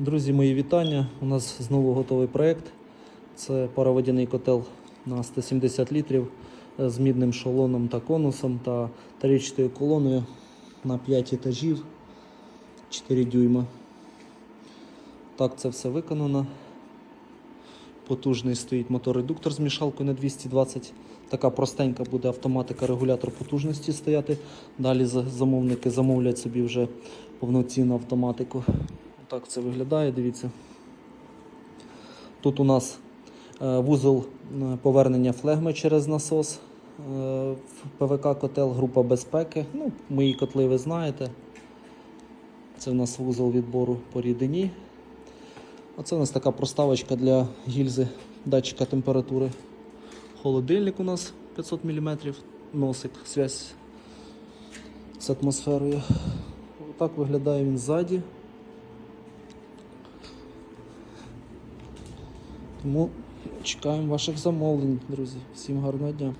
Друзі, мої вітання. У нас знову готовий проєкт. Це пароводяний котел на 170 літрів е, з мідним шолоном та конусом та тарічною колоною на 5 етажів 4 дюйма. Так це все виконано. Потужний стоїть моторедуктор з мішалкою на 220. Така простенька буде автоматика, регулятор потужності стояти. Далі замовники замовлять собі вже повноцінну автоматику. Так це виглядає, дивіться. Тут у нас е, вузол е, повернення флегми через насос е, в ПВК котел, група безпеки. Ну, мої котли ви знаєте. Це у нас вузол відбору по рідині. Оце у нас така проставочка для гільзи датчика температури. Холодильник у нас 500 мм, носик, связь з атмосферою. Отак виглядає він ззаді. Тому чекаємо ваших замовлень, друзі. Всім гарного дня.